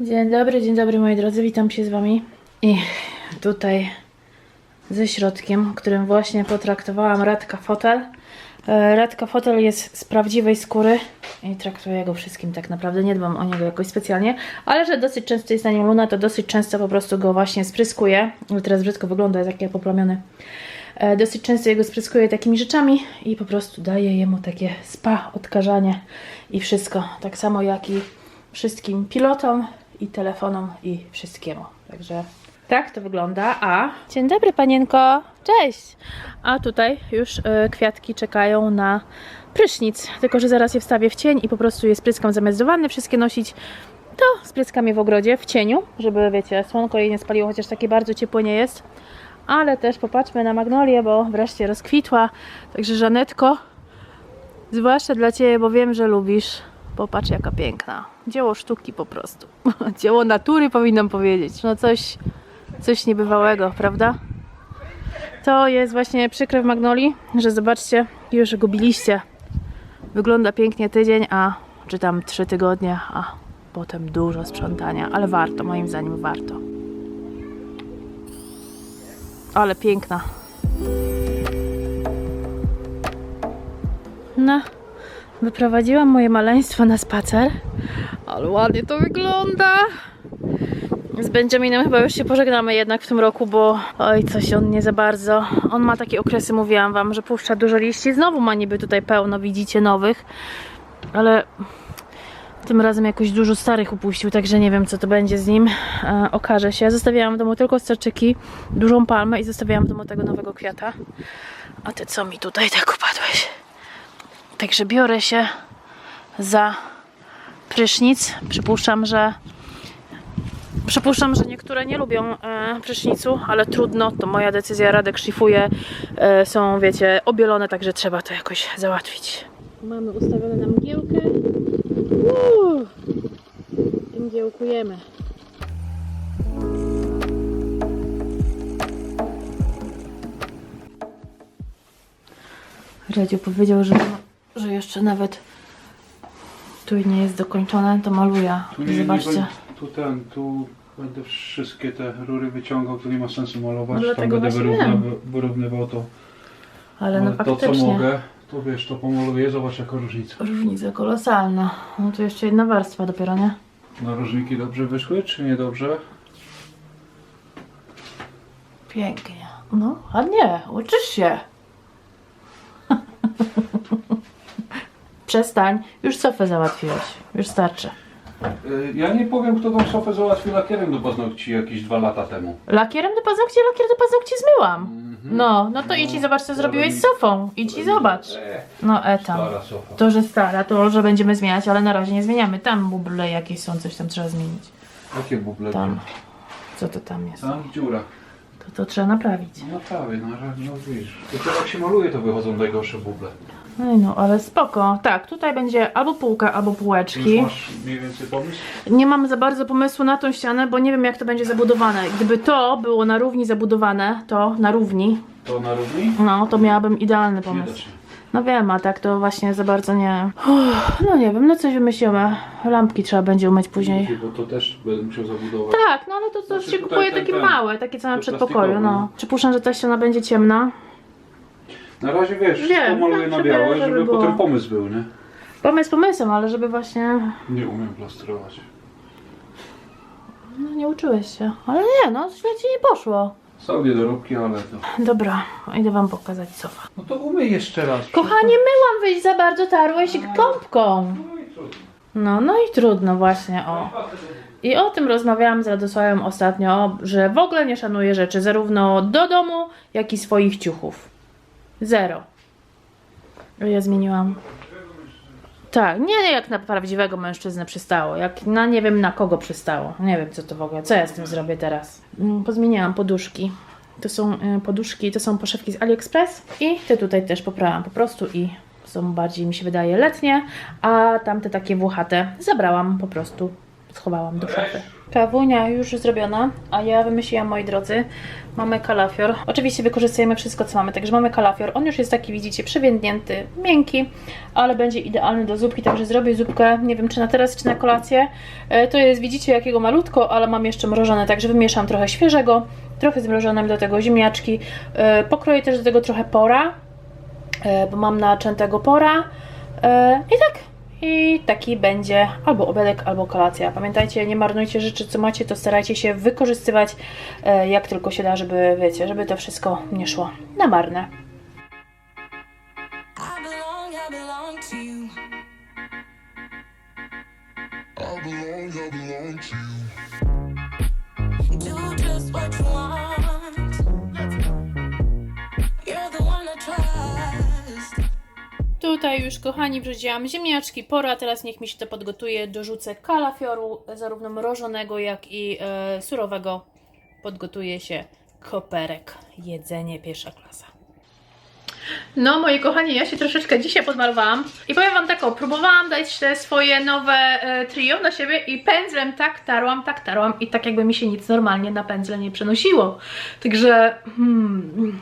Dzień dobry, dzień dobry moi drodzy, witam się z wami. I tutaj ze środkiem, którym właśnie potraktowałam Radka Fotel. E, Radka Fotel jest z prawdziwej skóry i traktuję go wszystkim tak naprawdę, nie dbam o niego jakoś specjalnie, ale że dosyć często jest na nim luna, to dosyć często po prostu go właśnie spryskuję. Teraz brzydko wygląda, jest taki poplamiony. E, Dosyć często jego spryskuję takimi rzeczami i po prostu daję jemu takie spa, odkażanie i wszystko. Tak samo jak i wszystkim pilotom i telefonom i wszystkiemu. Także tak to wygląda. A dzień dobry panienko, cześć. A tutaj już e, kwiatki czekają na prysznic, tylko że zaraz je wstawię w cień i po prostu je spryskam zamiast do wanny wszystkie nosić. To spryskam je w ogrodzie, w cieniu, żeby wiecie, słonko jej nie spaliło, chociaż takie bardzo ciepło nie jest. Ale też popatrzmy na magnolię, bo wreszcie rozkwitła. Także Żanetko, zwłaszcza dla Ciebie, bo wiem, że lubisz. Popatrz jaka piękna. Dzieło sztuki po prostu. Dzieło natury powinnam powiedzieć. No coś, coś niebywałego, prawda? To jest właśnie przykre w Magnolii, że zobaczcie, już gubiliście. Wygląda pięknie tydzień, a czy tam trzy tygodnie, a potem dużo sprzątania, ale warto, moim zdaniem warto. Ale piękna. No, wyprowadziłam moje maleństwo na spacer, ale ładnie to wygląda. Z Benjaminem chyba już się pożegnamy jednak w tym roku, bo oj, coś on nie za bardzo. On ma takie okresy, mówiłam wam, że puszcza dużo liści. Znowu ma niby tutaj pełno, widzicie, nowych, ale tym razem jakoś dużo starych upuścił, także nie wiem co to będzie z nim. E, okaże się. Zostawiałam w domu tylko starczyki, dużą palmę i zostawiałam w domu tego nowego kwiata. A ty co mi tutaj tak upadłeś? Także biorę się za prysznic. Przypuszczam, że Przypuszczam, że niektóre nie lubią e, prysznicu, ale trudno, to moja decyzja, Radek szlifuje, e, są, wiecie, obielone, także trzeba to jakoś załatwić. Mamy ustawione na mgiełkę. Uuu, I mgiełkujemy. Radziu powiedział, że, że jeszcze nawet tu nie jest dokończone, to maluje. Tu, nie, nie Zobaczcie. będę- tu ten, tu będę wszystkie te rury wyciągał, tu nie ma sensu malować, No tam będę wyrównywał, wyrównywał to, Ale no to co mogę, to wiesz, to pomaluję, zobacz jaka różnica. Różnica kolosalna. No tu jeszcze jedna warstwa dopiero, nie? Narożniki dobrze wyszły, czy niedobrze? Pięknie. No, a nie, uczysz się. Przestań. Już sofę załatwiłeś. Już starczy. Y, Ja nie powiem, kto tą sofę załatwił lakierem do paznokci jakieś dwa lata temu. Lakierem do paznokci, lakier do paznokci zmyłam. Mhm. No, no to idź i zobacz, co zrobiłeś z sofą. Idź i zobacz. E, No, e tam. stara sofa. To, że stara, to, że będziemy zmieniać, ale na razie nie zmieniamy. Tam buble jakieś są, coś tam trzeba zmienić. Jakie buble? Tam. Co to tam jest? Tam dziura. To, to trzeba naprawić. No prawie, no, ale no widzisz. Dopiero jak się maluje, to wychodzą najgorsze buble. No, no, ale spoko. Tak, tutaj będzie albo półka, albo Już półeczki. masz mniej więcej pomysł? Nie mam za bardzo pomysłu na tą ścianę, bo nie wiem jak to będzie zabudowane. Gdyby to było na równi zabudowane, to na równi, To na równi? no to miałabym idealny Nie pomysł. się. No wiem, a tak to właśnie za bardzo nie. Uff, no nie wiem, no coś wymyślimy. Lampki trzeba będzie umyć później. Bo to też będę musiał zabudować. Tak, no ale to, to Znaczy się tutaj kupuje ten- takie ten, małe, takie co na przedpokoju, no. plastikowe. Przypuszczam, że ta ściana będzie ciemna. Na razie wiesz, Wiem, to maluję tak, na żeby- białe, żeby żeby, było. potem pomysł był, nie? Pomysł pomysłem, ale żeby właśnie... Nie umiem plastrować. No nie uczyłeś się. Ale nie, no źle ci nie poszło. Są niedoróbki, ale to... Dobra, idę wam pokazać sofa. No to umyj jeszcze raz. Kochanie, myłam, wyjść za bardzo tarłeś gąbką. No i trudno. No, no i trudno właśnie, o. I o tym rozmawiałam z Radosławem ostatnio, że w ogóle nie szanuję rzeczy, zarówno do domu, jak i swoich ciuchów. Zero. Ja zmieniłam. Tak, nie jak na prawdziwego mężczyznę przystało, jak na nie wiem na kogo przystało. Nie wiem co to w ogóle, co ja z tym zrobię teraz. Mm, Pozmieniałam poduszki. To są y, poduszki, to są poszewki z AliExpress i te tutaj też poprałam po prostu i są bardziej mi się wydaje letnie, a tamte takie włochate zabrałam po prostu schowałam do szafy. Kawunia już zrobiona, a ja wymyśliłam, moi drodzy, mamy kalafior. Oczywiście wykorzystujemy wszystko, co mamy, także mamy kalafior. On już jest taki, widzicie, przewiędnięty, miękki, ale będzie idealny do zupki, także zrobię zupkę, nie wiem, czy na teraz, czy na kolację. E, To jest, widzicie, jakiego malutko, ale mam jeszcze mrożone, także wymieszam trochę świeżego, trochę zmrożonym do tego ziemniaczki. E, Pokroję też do tego trochę pora, e, bo mam naczętego pora. I tak. I taki będzie albo obiadek, albo kolacja. Pamiętajcie, nie marnujcie rzeczy, co macie, to starajcie się wykorzystywać e, jak tylko się da, żeby, wiecie, żeby to wszystko nie szło na marne. I belong, I belong to you. I belong, I belong to you. Tutaj już, kochani, wrzuciłam ziemniaczki, pora, teraz niech mi się to podgotuje. Dorzucę kalafioru, zarówno mrożonego, jak i e, surowego. Podgotuje się koperek. Jedzenie pierwsza klasa. No, moi kochani, ja się troszeczkę dzisiaj podmalowałam i powiem Wam tak, o, próbowałam dać te swoje nowe e, trio na siebie i pędzlem tak tarłam, tak tarłam i tak jakby mi się nic normalnie na pędzle nie przenosiło. Także, hmm,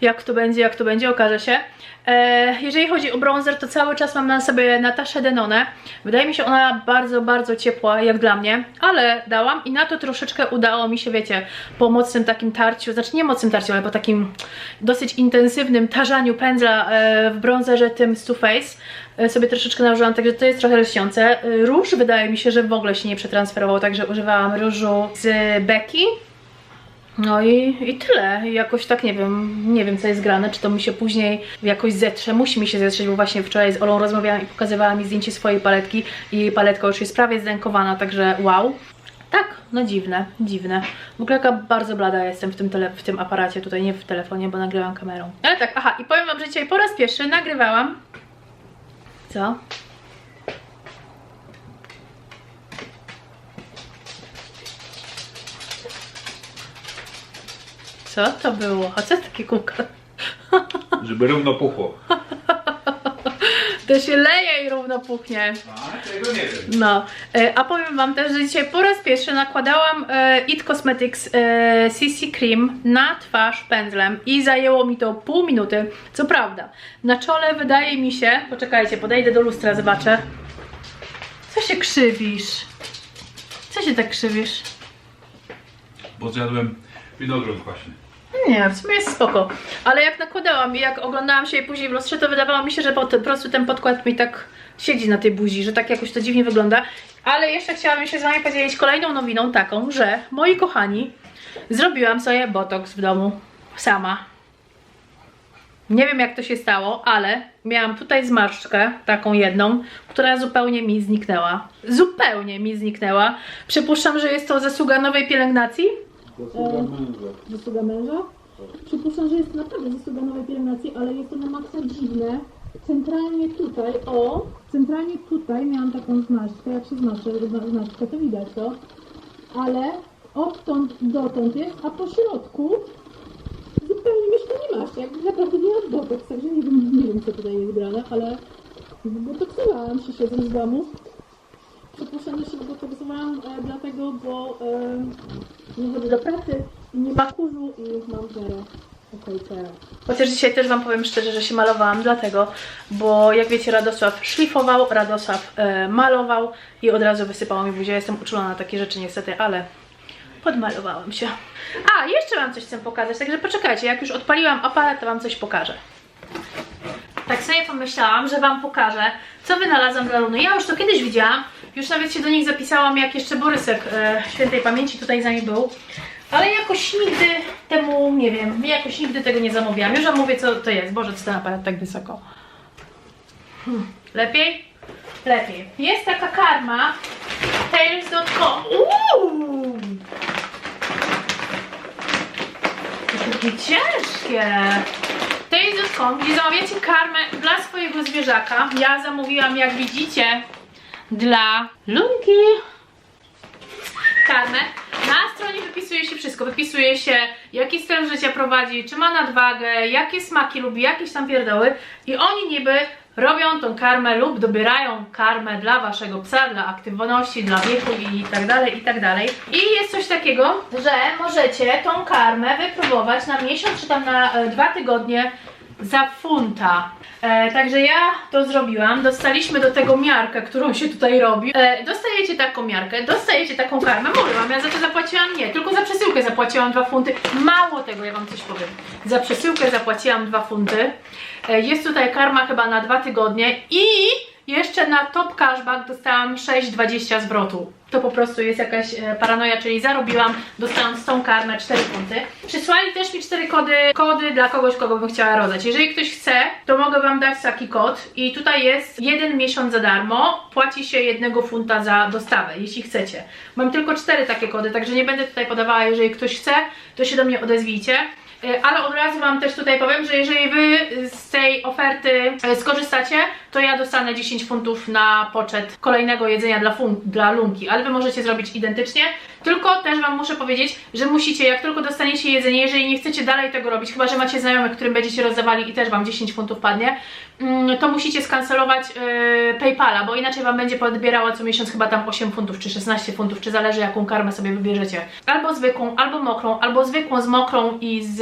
jak to będzie, jak to będzie, okaże się. E, jeżeli chodzi o bronzer, to cały czas mam na sobie Nataszę Denone. Wydaje mi się ona bardzo, bardzo ciepła, jak dla mnie, ale dałam i na to troszeczkę udało mi się, wiecie, po mocnym takim tarciu, znaczy nie mocnym tarciu, ale po takim dosyć intensywnym tarzaniu pędzla e, w bronzerze tym z Too Faced e, sobie troszeczkę nałożyłam, także to jest trochę lśniące. Róż wydaje mi się, że w ogóle się nie przetransferował, także używałam różu z Becky. No i, i tyle. Jakoś tak nie wiem, nie wiem co jest grane, czy to mi się później jakoś zetrze, musi mi się zetrzeć, bo właśnie wczoraj z Olą rozmawiałam i pokazywała mi zdjęcie swojej paletki i jej paletka już jest prawie zdękowana, także wow. Tak, no dziwne, dziwne. W ogóle jaka bardzo blada jestem w tym, tele, w tym aparacie, tutaj nie w telefonie, bo nagrywam kamerą. Ale tak, aha, i powiem Wam, że dzisiaj po raz pierwszy nagrywałam. Co? Co to było? A co takie kółka? Żeby równo puchło. To się leje i równo puchnie. A, tego nie wiem. No, e, a powiem Wam też, że dzisiaj po raz pierwszy nakładałam e, It Cosmetics e, CC Cream na twarz pędzlem i zajęło mi to pół minuty. Co prawda, na czole wydaje mi się, poczekajcie, podejdę do lustra, zobaczę. Co się krzywisz? Co się tak krzywisz? Bo zjadłem winogron właśnie. Nie, w sumie jest spoko. Ale jak nakładałam i jak oglądałam się jej później w lustrze, to wydawało mi się, że po prostu ten podkład mi tak siedzi na tej buzi, że tak jakoś to dziwnie wygląda. Ale jeszcze chciałabym się z Wami podzielić kolejną nowiną taką, że moi kochani, zrobiłam sobie botoks w domu sama. Nie wiem jak to się stało, ale miałam tutaj zmarszczkę, taką jedną, która zupełnie mi zniknęła. Zupełnie mi zniknęła. Przypuszczam, że jest to zasługa nowej pielęgnacji. Zasługa męża? Przypuszczam, że jest naprawdę zasługa nowej pielęgnacji, ale jest to na maksa dziwne. Centralnie tutaj, o, centralnie tutaj miałam taką zmarszczkę, jak się zmarszczę, zmarszczkę, to widać to, ale odtąd dotąd jest, a po środku zupełnie to nie masz, jak naprawdę nie masz botoks, także nie wiem, nie wiem co tutaj jest grane, ale zbotoksowałam się siedząc w domu. Że się zbotoksowałam e, dlatego, bo e, nie chodzę do pracy nie ma kurzu i mam zero. Okej, zero. Chociaż dzisiaj też Wam powiem szczerze, że się malowałam dlatego, bo jak wiecie Radosław szlifował, Radosław e, malował i od razu wysypało mi buzię. Jestem uczulona na takie rzeczy niestety, ale podmalowałam się. A, jeszcze Wam coś chcę pokazać, także poczekajcie, jak już odpaliłam aparat, to Wam coś pokażę. Tak sobie pomyślałam, że Wam pokażę, co wynalazłam dla Luny. Ja już to kiedyś widziałam, już nawet się do nich zapisałam, jak jeszcze Borysek e, świętej pamięci tutaj z nami był. Ale jakoś nigdy temu, nie wiem, jakoś nigdy tego nie zamówiłam. Już Wam mówię, co to jest. Boże, co ten aparat tak wysoko. Hmm. Lepiej? Lepiej. Jest taka karma tails.com Uuu! To takie ciężkie. Tails.com, gdzie zamawiacie karmę dla swojego zwierzaka. Ja zamówiłam, jak widzicie, dla Lunki karmę. Na stronie wypisuje się wszystko. Wypisuje się, jaki styl życia prowadzi, czy ma nadwagę, jakie smaki lubi, jakieś tam pierdoły. I oni niby robią tą karmę lub dobierają karmę dla waszego psa, dla aktywności, dla wieku i tak dalej, i tak dalej. I jest coś takiego, że możecie tą karmę wypróbować na miesiąc czy tam na e, dwa tygodnie za funta. E, także ja to zrobiłam. Dostaliśmy do tego miarkę, którą się tutaj robi. E, dostajecie taką miarkę, dostajecie taką karmę. Mówię wam, ja za to zapłaciłam nie, tylko za przesyłkę zapłaciłam 2 funty. Mało tego, ja wam coś powiem. Za przesyłkę zapłaciłam 2 funty. E, jest tutaj karma chyba na 2 tygodnie i jeszcze na top cashback dostałam 6,20 zwrotu. To po prostu jest jakaś e, paranoja, czyli zarobiłam, dostałam tą karmę 4 funty. Przysłali też mi 4 kody, kody dla kogoś, kogo bym chciała rozdać. Jeżeli ktoś chce, to mogę Wam dać taki kod i tutaj jest jeden miesiąc za darmo, płaci się jednego funta za dostawę, jeśli chcecie. Mam tylko 4 takie kody, także nie będę tutaj podawała, jeżeli ktoś chce, to się do mnie odezwijcie. E, Ale od razu Wam też tutaj powiem, że jeżeli Wy z tej oferty e, skorzystacie, to ja dostanę 10 funtów na poczet kolejnego jedzenia dla, dla lunki, ale Wy możecie zrobić identycznie. Tylko też Wam muszę powiedzieć, że musicie, jak tylko dostaniecie jedzenie, jeżeli nie chcecie dalej tego robić, chyba że macie znajomych, którym będziecie rozdawali i też Wam 10 funtów padnie, mm, to musicie skancelować e, PayPala, bo inaczej Wam będzie podbierała co miesiąc chyba tam 8 funtów czy 16 funtów, czy zależy jaką karmę sobie wybierzecie. Albo zwykłą, albo mokrą, albo zwykłą z mokrą i z,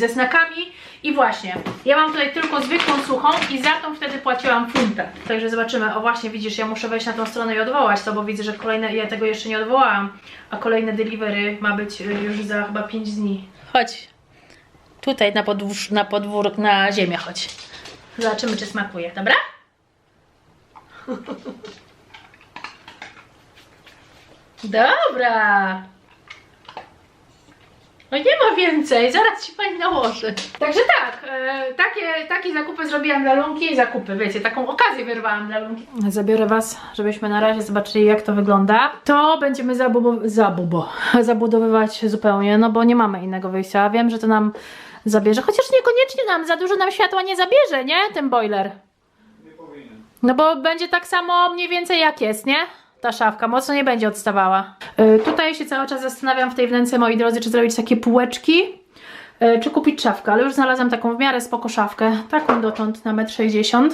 ze snakami. I właśnie, ja mam tutaj tylko zwykłą suchą i za tą wtedy płaciłam funtę. Także zobaczymy. O właśnie, widzisz, ja muszę wejść na tą stronę i odwołać to, bo widzę, że kolejne, ja tego jeszcze nie odwołałam, a kolejne delivery ma być y, już za chyba 5 dni. Chodź. Tutaj na, podwórz, na podwórek, na ziemię chodź. Zobaczymy, czy smakuje, dobra? Dobra. No nie ma więcej, zaraz ci pani nałoży. Także tak, e, takie, takie zakupy zrobiłam dla Lunki, zakupy, wiecie, taką okazję wyrwałam dla Lunki. Zabiorę was, żebyśmy na razie zobaczyli jak to wygląda. To będziemy zabubo, zabubo, zabudowywać zupełnie, no bo nie mamy innego wyjścia. Wiem, że to nam zabierze, chociaż niekoniecznie nam, za dużo nam światła nie zabierze, nie? Ten boiler. No bo będzie tak samo mniej więcej jak jest, nie? Ta szafka mocno nie będzie odstawała. Yy, tutaj się cały czas zastanawiam w tej wnęce, moi drodzy, czy zrobić takie półeczki, yy, czy kupić szafkę, ale już znalazłam taką w miarę spoko szafkę, taką dotąd na 1,60 m.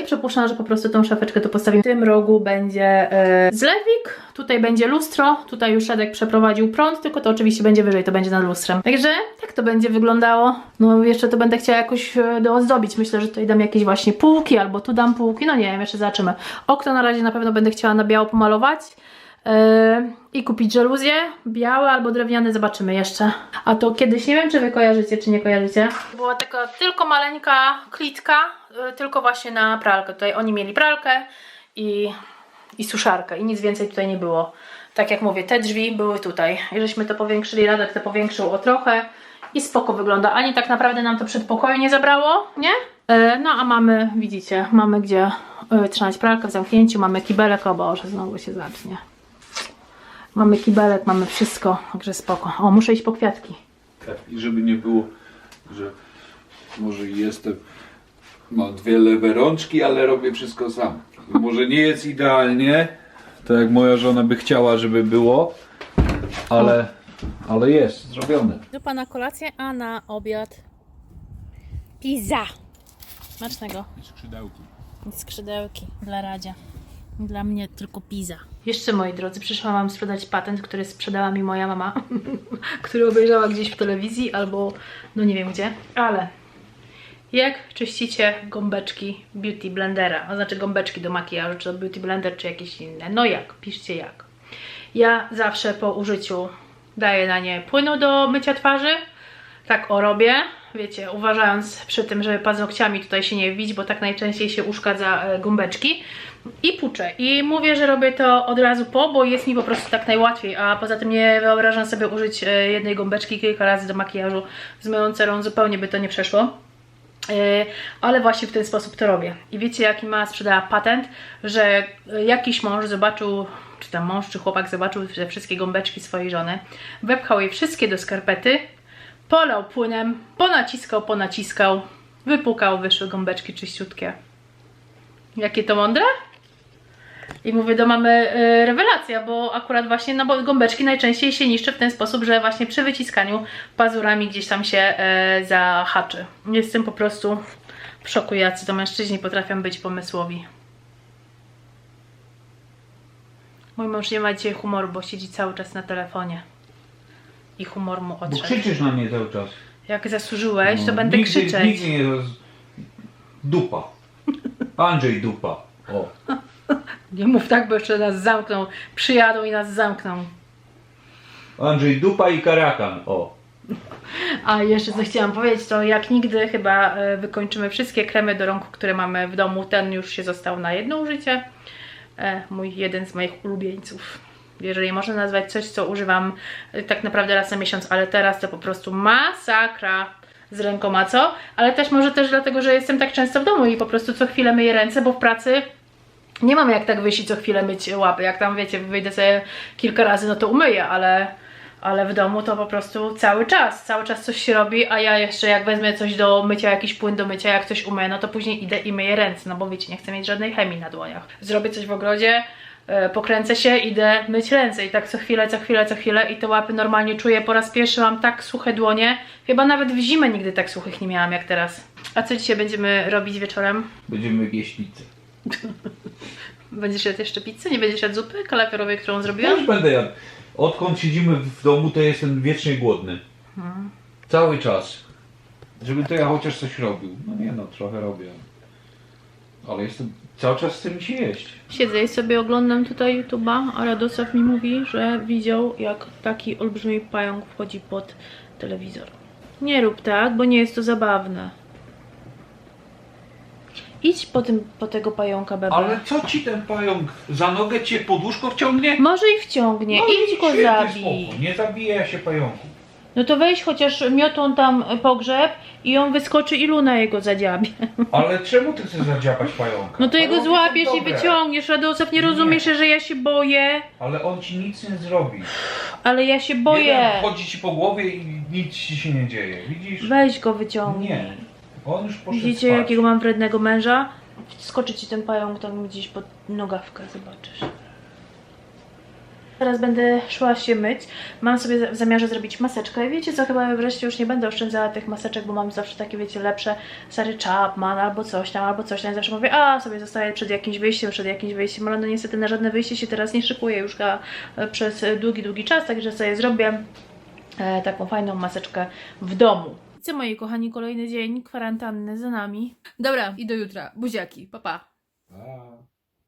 I przypuszczam, że po prostu tą szafeczkę tu postawimy. W tym rogu będzie e, zlewik, tutaj będzie lustro, tutaj już Szedek przeprowadził prąd, tylko to oczywiście będzie wyżej, to będzie nad lustrem. Także tak to będzie wyglądało. No jeszcze to będę chciała jakoś e, doozdobić. Myślę, że tutaj dam jakieś właśnie półki, albo tu dam półki, no nie wiem, jeszcze zobaczymy. Okno na razie na pewno będę chciała na biało pomalować. Yy, i kupić żaluzje białe albo drewniane, zobaczymy jeszcze. A to kiedyś, nie wiem czy wy kojarzycie, czy nie kojarzycie. Była taka tylko maleńka klitka, tylko właśnie na pralkę. Tutaj oni mieli pralkę i, i suszarkę i nic więcej tutaj nie było. Tak jak mówię, te drzwi były tutaj. I żeśmy to powiększyli, Radek to powiększył o trochę i spoko wygląda. Ani tak naprawdę nam to przedpokoju nie zabrało, nie? Yy, no a mamy, widzicie, mamy gdzie yy, trzymać pralkę w zamknięciu, mamy kibelek, o Boże, znowu się zacznie. Mamy kibelek, mamy wszystko, także spoko. O, muszę iść po kwiatki. Tak, I żeby nie było, że może jestem, mam dwie lewe rączki, ale robię wszystko sam. Może nie jest idealnie, tak jak moja żona by chciała, żeby było, ale, ale jest zrobione. Zupa na kolację, a na obiad pizza. Smacznego. Skrzydełki. Skrzydełki dla Radzia. Dla mnie tylko pizza. Jeszcze moi drodzy, przyszła Wam sprzedać patent, który sprzedała mi moja mama, który obejrzała gdzieś w telewizji albo no nie wiem gdzie, ale jak czyścicie gąbeczki Beauty Blendera, to znaczy gąbeczki do makijażu, czy to Beauty Blender, czy jakieś inne. No jak? Piszcie jak. Ja zawsze po użyciu daję na nie płynu do mycia twarzy, tak o robię, wiecie, uważając przy tym, żeby paznokciami tutaj się nie wbić, bo tak najczęściej się uszkadza e, gąbeczki. I puczę. I mówię, że robię to od razu po, bo jest mi po prostu tak najłatwiej, a poza tym nie wyobrażam sobie użyć e, jednej gąbeczki kilka razy do makijażu z myją cerą, zupełnie by to nie przeszło. E, ale właśnie w ten sposób to robię. I wiecie, jaki ma sprzedała patent, że e, jakiś mąż zobaczył, czy tam mąż, czy chłopak zobaczył, że wszystkie gąbeczki swojej żony, wepchał je wszystkie do skarpety, polał płynem, ponaciskał, ponaciskał, wypukał, wyszły gąbeczki czyściutkie. Jakie to mądre? I mówię do mamy y, rewelacja, bo akurat właśnie no bo gąbeczki najczęściej się niszczy w ten sposób, że właśnie przy wyciskaniu pazurami gdzieś tam się e, zahaczy. Jestem po prostu w szoku, jacy to mężczyźni potrafią być pomysłowi. Mój mąż nie ma dzisiaj humoru, bo siedzi cały czas na telefonie. I humor mu Bo odszedł. krzyczysz na mnie cały czas. Jak zasłużyłeś, to No, będę nigdy, krzyczeć. Nigdy nie roz... Dupa. Andrzej Dupa. O. Nie mów tak, bo jeszcze nas zamkną. Przyjadą i nas zamkną. Andrzej Dupa i Karakan. O. A jeszcze co chciałam powiedzieć, to jak nigdy chyba e, wykończymy wszystkie kremy do rąk, które mamy w domu. Ten już się został na jedno użycie. E, Mój jeden z moich ulubieńców. Jeżeli można nazwać coś, co używam e, tak naprawdę raz na miesiąc, ale teraz to po prostu masakra z rękoma, co? Ale też może też dlatego, że jestem tak często w domu i po prostu co chwilę myję ręce, bo w pracy nie mam jak tak wyjść i co chwilę myć łapy. Jak tam wiecie, wyjdę sobie kilka razy, no to umyję, ale, ale w domu to po prostu cały czas, cały czas coś się robi, a ja jeszcze jak wezmę coś do mycia, jakiś płyn do mycia, jak coś umyję, no to później idę i myję ręce, no bo wiecie, nie chcę mieć żadnej chemii na dłoniach. Zrobię coś w ogrodzie, e, pokręcę się, idę myć ręce i tak co chwilę, co chwilę, co chwilę i te łapy normalnie czuję. Po raz pierwszy mam tak suche dłonie, chyba nawet w zimę nigdy tak suchych nie miałam jak teraz. A co dzisiaj będziemy robić wieczorem? Będziemy jeść pizzę. Będziesz jadł jeszcze pizzę? Nie będziesz jadł zupy kalafiorowej, którą zrobiłam? Już będę jadł. Odkąd siedzimy w domu, to jestem wiecznie głodny. Cały czas. Żeby to ja chociaż coś robił. No nie no, trochę robię. Ale jestem... Cały czas chce mi się jeść. Siedzę i sobie oglądam tutaj YouTube'a, a Radosław mi mówi, że widział jak taki olbrzymi pająk wchodzi pod telewizor. Nie rób tak, bo nie jest to zabawne. Idź po, tym, po tego pająka, bebe. Ale co ci ten pająk? Za nogę cię pod łóżko wciągnie? Może i wciągnie, No idź i go zabij. spokój. Nie zabija się pająku. No to weź chociaż miotą tam pogrzeb i on wyskoczy i Luna jego zadziabie. Ale czemu ty chcesz zadziapać pająka? No to jego Pająki złapiesz są i dobre. wyciągniesz. Radosław, nie rozumiesz, że ja się boję? Ale on ci nic nie zrobi. Ale ja się boję. Jeden chodzi ci po głowie i nic ci się nie dzieje. Widzisz? Weź go wyciągnij. Nie. On już poszedł Widzicie spać. jakiego mam wrednego męża? Skoczy ci ten pająk tam gdzieś pod nogawkę, zobaczysz. Teraz będę szła się myć. Mam sobie w zamiarze zrobić maseczkę. I wiecie co, chyba wreszcie już nie będę oszczędzała tych maseczek, bo mam zawsze takie, wiecie, lepsze Sary Chapman albo coś tam, albo coś tam. I zawsze mówię, a sobie zostaję przed jakimś wyjściem, przed jakimś wyjściem, ale no niestety na żadne wyjście się teraz nie szykuję już chyba e, przez długi, długi czas, także sobie zrobię e, taką fajną maseczkę w domu. Co moi kochani, kolejny dzień kwarantanny za nami. Dobra, i do jutra. Buziaki, pa pa. A.